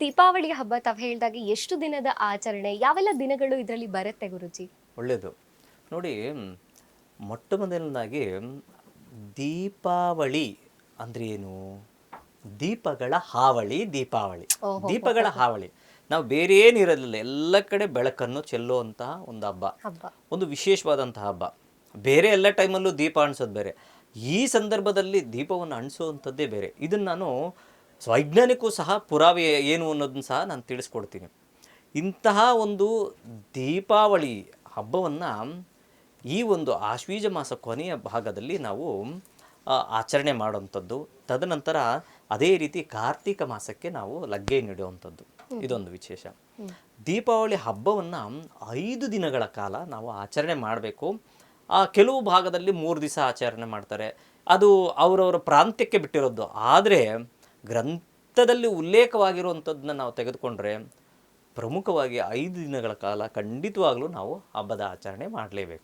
ದೀಪಾವಳಿ ಹಬ್ಬ ತಾವು ಹೇಳಿದಾಗ ಎಷ್ಟು ದಿನದ ಆಚರಣೆ ಯಾವೆಲ್ಲ ದಿನಗಳು ಇದರಲ್ಲಿ ಬರುತ್ತೆ ಗುರುಜಿ? ಒಳ್ಳೆಯದು ನೋಡಿ ಮೊಟ್ಟ ಮೊದಲನೇದಾಗಿ ದೀಪಾವಳಿ ಅಂದ್ರೆ ಏನು? ದೀಪಗಳ ಹಾವಳಿ ದೀಪಾವಳಿ. ದೀಪಗಳ ಹಾವಳಿ. ನಾವು ಬೇರೆ ಏನಿರಲಿಲ್ಲ ಎಲ್ಲ ಕಡೆ ಬೆಳಕನ್ನು ಚೆಲ್ಲುವಂತಹ ಒಂದು ಹಬ್ಬ. ಒಂದು ವಿಶೇಷವಾದಂತಹ ಹಬ್ಬ. ಬೇರೆ ಎಲ್ಲ ಟೈಮಲ್ಲೂ ದೀಪ ಅಣಿಸೋದು ಬೇರೆ. ಈ ಸಂದರ್ಭದಲ್ಲಿ ದೀಪವನ್ನು ಅಣಿಸುವಂಥದ್ದೇ ಬೇರೆ. ಇದನ್ನು ನಾನು ವೈಜ್ಞಾನಿಕವೂ ಸಹ ಪುರಾವೆ ಏನು ಅನ್ನೋದನ್ನ ಸಹ ನಾನು ತಿಳಿಸ್ಕೊಡ್ತೀನಿ. ಇಂತಹ ಒಂದು ದೀಪಾವಳಿ ಹಬ್ಬವನ್ನು ಈ ಒಂದು ಆಶ್ವೀಜ ಮಾಸ ಕೊನೆಯ ಭಾಗದಲ್ಲಿ ನಾವು ಆಚರಣೆ ಮಾಡುವಂಥದ್ದು. ತದನಂತರ ಅದೇ ರೀತಿ ಕಾರ್ತಿಕ ಮಾಸಕ್ಕೆ ನಾವು ಲಗ್ಗೆ ನೀಡುವಂಥದ್ದು. ಇದೊಂದು ವಿಶೇಷ. ದೀಪಾವಳಿ ಹಬ್ಬವನ್ನು ಐದು ದಿನಗಳ ಕಾಲ ನಾವು ಆಚರಣೆ ಮಾಡಬೇಕು. ಆ ಕೆಲವು ಭಾಗದಲ್ಲಿ ಮೂರು ದಿವಸ ಆಚರಣೆ ಮಾಡ್ತಾರೆ. ಅದು ಅವರವರ ಪ್ರಾಂತ್ಯಕ್ಕೆ ಬಿಟ್ಟಿರೋದು. ಆದರೆ ಗ್ರಂಥದಲ್ಲಿ ಉಲ್ಲೇಖವಾಗಿರುವಂಥದ್ದನ್ನ ನಾವು ತೆಗೆದುಕೊಂಡ್ರೆ ಪ್ರಮುಖವಾಗಿ ಐದು ದಿನಗಳ ಕಾಲ ಖಂಡಿತವಾಗಲೂ ನಾವು ಹಬ್ಬದ ಆಚರಣೆ ಮಾಡಲೇಬೇಕು.